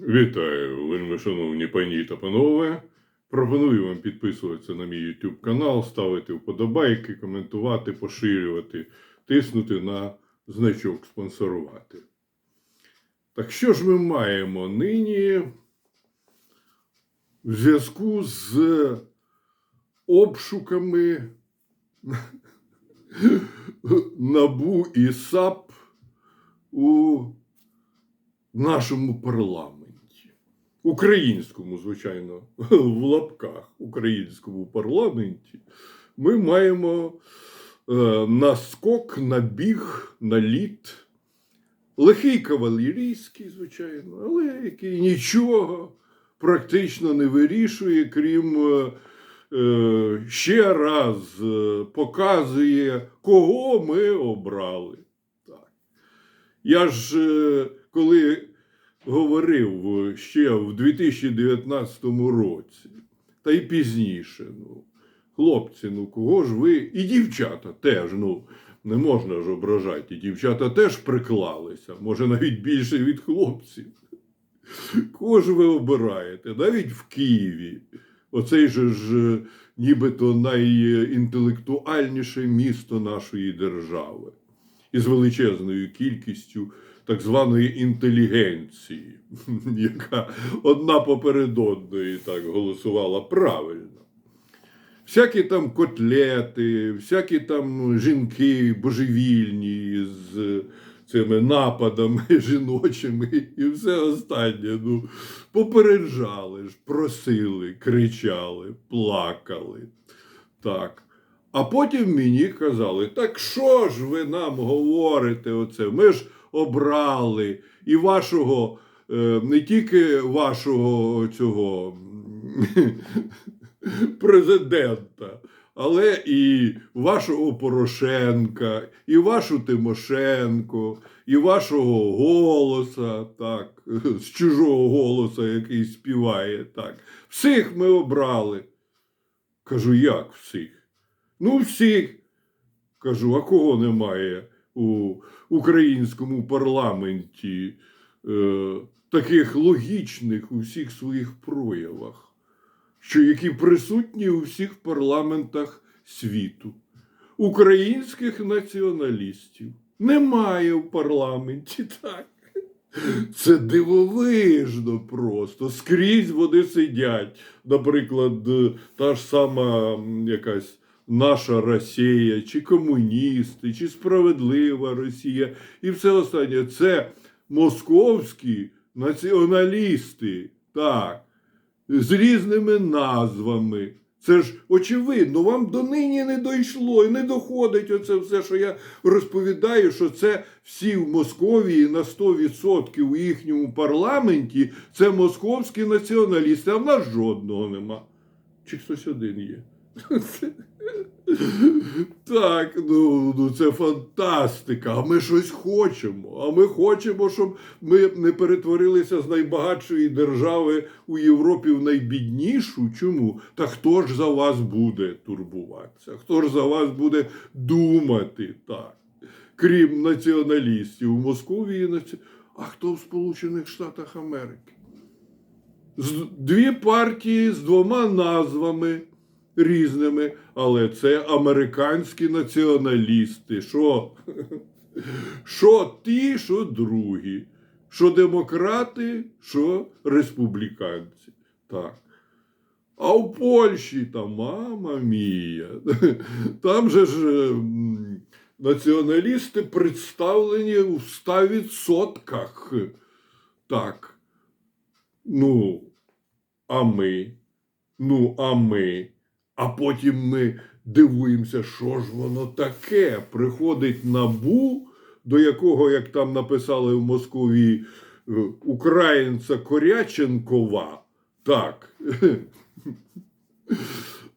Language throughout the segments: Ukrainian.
Вітаю, вельми шановні пані та панове. Пропоную вам підписуватися на мій YouTube канал, ставити вподобайки, коментувати, поширювати, тиснути на значок спонсорувати. Так що ж ми маємо нині в зв'язку з обшуками НАБУ і САП у нашому парламенті. Українському, звичайно, в лапках українському парламенті ми маємо е, наскок, набіг, наліт. Лихий кавалерійський, звичайно, але який нічого практично не вирішує, крім е, е, ще раз е, показує, кого ми обрали. Так. Я ж коли говорив е, ще в 2019 році, та й пізніше, ну, хлопці, ну кого ж ви, і дівчата теж, ну, не можна ж ображати, і дівчата теж приклалися, може навіть більше від хлопців. Кого ж ви обираєте? Навіть в Києві. Оцей же ж е, нібито найінтелектуальніше місто нашої держави із величезною кількістю так званої інтелігенції, яка одна поперед одної так голосувала правильно. Всякі там котлети, всякі там жінки божевільні з цими нападами жіночими і все останнє. Ну, попереджали ж, просили, кричали, плакали. Так. А потім мені казали: так що ж ви нам говорите оце? Ми ж обрали і вашого, е, не тільки вашого цього президента, але і вашого Порошенка, і вашу Тимошенко, і вашого голоса, так, з чужого голоса, який співає. так. Всіх ми обрали. Кажу, як всіх? Ну, всіх. Кажу, а кого немає у українському парламенті е, таких логічних у всіх своїх проявах, що які присутні у всіх парламентах світу? Українських націоналістів немає в парламенті так. Це дивовижно просто. Скрізь вони сидять. Наприклад, е, та ж сама якась наша Росія, чи комуністи, чи справедлива Росія, і все останнє. Це московські націоналісти, так, з різними назвами. Це ж очевидно, вам донині не дійшло і не доходить оце все, що я розповідаю, що це всі в Московії на 100% у їхньому парламенті це московські націоналісти, а в нас жодного нема. Чи хтось один є? Так, ну, ну це фантастика. А ми щось хочемо. А ми хочемо, щоб ми не перетворилися з найбагатшої держави у Європі в найбіднішу. Чому? Та хто ж за вас буде турбуватися? Хто ж за вас буде думати так? Крім націоналістів у Московії, а хто в Сполучених Штатах Америки? Дві партії з двома назвами різними, але це американські націоналісти. Що? Що ті, що другі, що демократи, що республіканці. Так. А в Польщі там, мама мія, там же ж націоналісти представлені у 100%. Так. Ну, а ми? Ну, а ми? А потім ми дивуємося, що ж воно таке. Приходить набу, до якого, як там написали в Москві, е, українця Коряченкова. Так.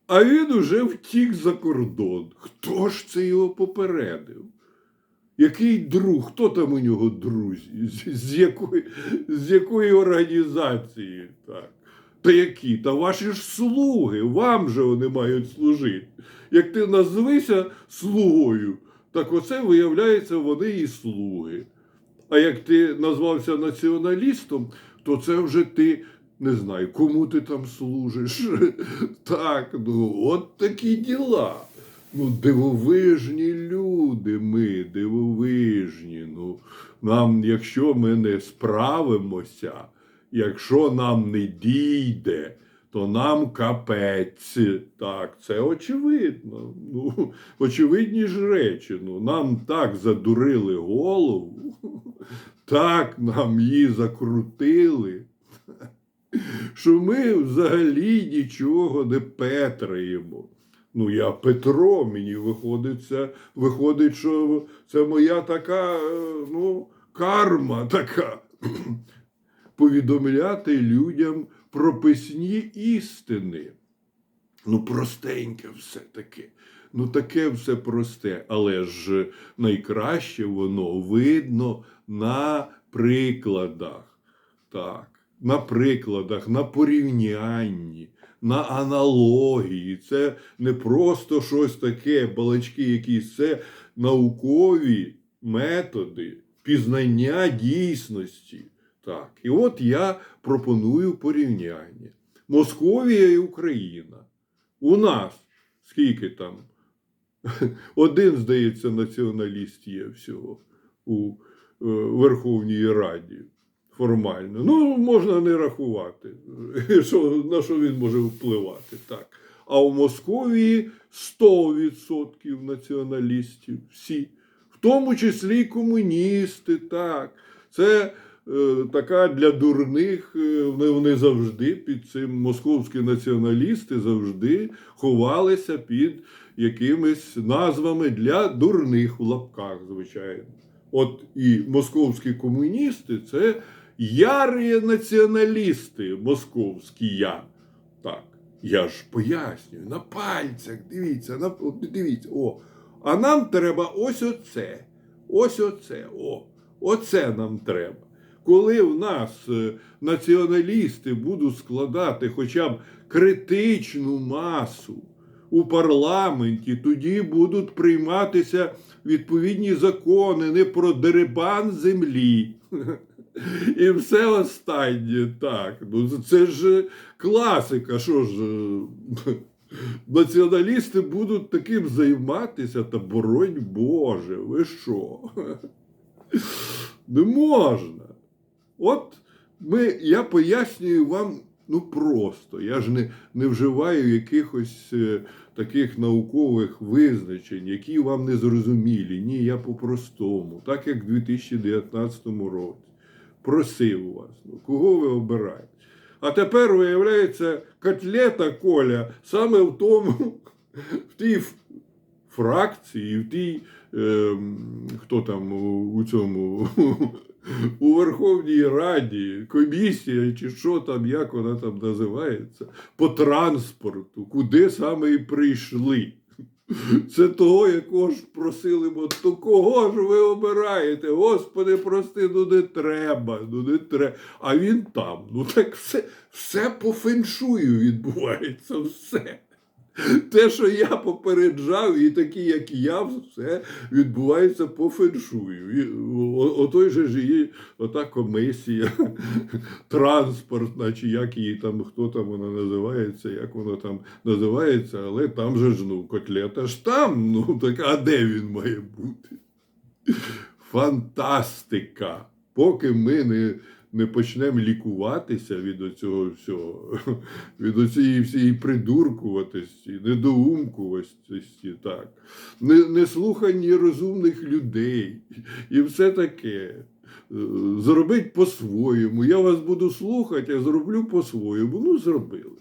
А він уже втік за кордон. Хто ж це його попередив? Який друг? Хто там у нього друзі? З, якої, з якої організації? Так. Та які? Та ваші ж слуги, вам же вони мають служити. Як ти назвися слугою, так оце виявляється, вони і слуги. А як ти назвався націоналістом, то це вже ти не знаю, кому ти там служиш. Так, ну от такі діла. Ну, дивовижні люди ми, дивовижні. Ну, нам, якщо ми не справимося, якщо нам не дійде, то нам капець. Так, це очевидно. Ну, очевидні ж речі. Ну, нам так задурили голову, так нам її закрутили, що ми взагалі нічого не петраємо. Ну, я Петро, мені виходить, це, виходить, що це моя така, е, ну, карма така. Повідомляти людям прописні істини. Ну, простеньке все таке. Ну, таке все просте, але ж найкраще воно видно на прикладах. Так, на прикладах, на порівнянні, на аналогії. Це не просто щось таке, балачки якісь, це наукові методи пізнання дійсності. Так, і от я пропоную порівняння. Московія і Україна. У нас скільки там? Один, здається, націоналіст є всього у е, Верховній Раді. Формально. Ну, можна не рахувати, що, на що він може впливати. Так. А у Московії 100% націоналістів. Всі. В тому числі й комуністи. Так. Це така для дурних, е, вони завжди під цим московські націоналісти завжди ховалися під якимись назвами для дурних в лапках, звичайно. От і московські комуністи це ярі націоналісти московські я. Так, я ж пояснюю, на пальцях, дивіться, на, дивіться, о. А нам треба ось оце. Ось оце. О, оце нам треба. Коли в нас е, націоналісти будуть складати хоча б критичну масу у парламенті, тоді будуть прийматися відповідні закони не про дерибан землі. І все останнє так. Ну, це ж класика. Що ж, е, націоналісти будуть таким займатися, та боронь Боже, ви що? Не можна. От ми, я пояснюю вам ну просто. Я ж не, не вживаю якихось е, таких наукових визначень, які вам не зрозумілі. Ні, я по-простому, так як в 2019 році. Просив вас, ну, кого ви обираєте? А тепер виявляється, котлета Коля саме в тому, в тій фракції, в тій, е, хто там у, цьому, у Верховній Раді, комісія, чи що там, як вона там називається, по транспорту, куди саме і прийшли. Це того, якого ж просили, бо то кого ж ви обираєте? Господи, прости, ну не треба, ну не треба. А він там. Ну так все, все по феншую відбувається, все. Те, що я попереджав, і такі, як я, все відбувається по феншую. О- Отой же ж і ота комісія, транспортна, чи як її там, хто там вона називається, як воно там називається, але там же ж ну, котлета ж там. Ну так а де він має бути? Фантастика! Поки ми не, не почнемо лікуватися від цього всього, від цієї всієї придуркуватості, недоумкуватості, так, не, не слухання розумних людей і все таке. Е, Зробить по-своєму. Я вас буду слухати, а зроблю по-своєму. Ну, зробили.